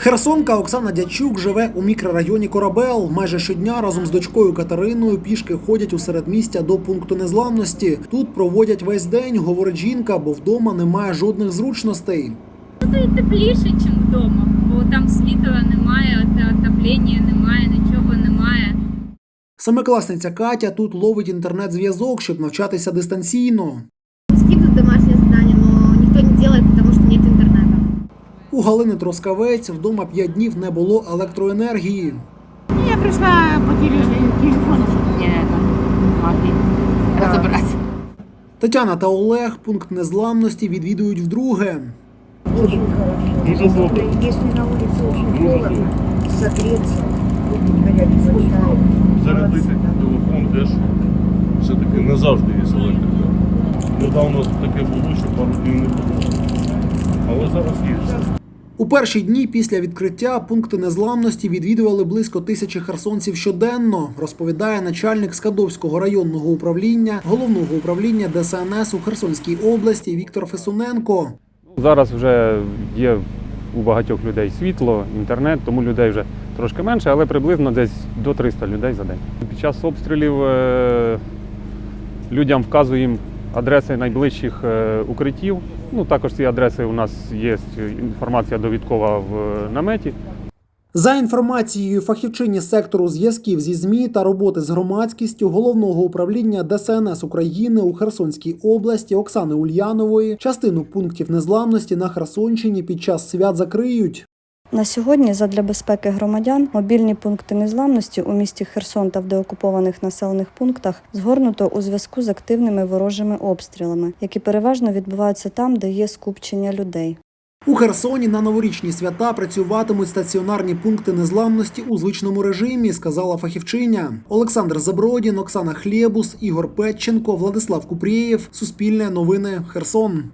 Херсонка Оксана Дячук живе у мікрорайоні Корабел. Майже щодня разом з дочкою Катериною пішки ходять у середмістя до пункту незламності. Тут проводять весь день, говорить жінка, бо вдома немає жодних зручностей. Тут тепліше, ніж вдома, бо там світла немає, от- отоплення немає, нічого немає. Семикласниця Катя тут ловить інтернет-зв'язок, щоб навчатися дистанційно. Скидывают домашнее задание, но никто не делает, потому что нет интернета. У Галини Троскавець вдома п'ять днів не було електроенергії. Я пришла по теле- телефону, чтобы мне это помогли. Тетяна та Олег пункт незламності відвідують вдруге. Ну, добре. Если на улице очень холодно, согреться, зарядити телефон теж все-таки не завжди є електрика. Недавно таке було, що пару днів не було. Але зараз є все. У перші дні після відкриття пункти незламності відвідували близько тисячі херсонців щоденно, розповідає начальник Скадовського районного управління головного управління ДСНС у Херсонській області Віктор Фесуненко. Зараз вже є у багатьох людей світло, інтернет, тому людей вже трошки менше, але приблизно десь до 300 людей за день. Під час обстрілів е, людям вказуємо адреси найближчих е, укриттів. Ну, також ці адреси у нас є інформація довідкова в е, наметі. За інформацією фахівчині сектору зв'язків зі ЗМІ та роботи з громадськістю головного управління ДСНС України у Херсонській області Оксани Ульянової частину пунктів незламності на Херсонщині під час свят закриють. На сьогодні, задля безпеки громадян, мобільні пункти незламності у місті Херсон та в деокупованих населених пунктах згорнуто у зв'язку з активними ворожими обстрілами, які переважно відбуваються там, де є скупчення людей. У Херсоні на новорічні свята працюватимуть стаціонарні пункти незламності у звичному режимі, сказала фахівчиня. Олександр Забродін, Оксана Хлєбус, Ігор Петченко, Владислав Купрієв. Суспільне новини Херсон.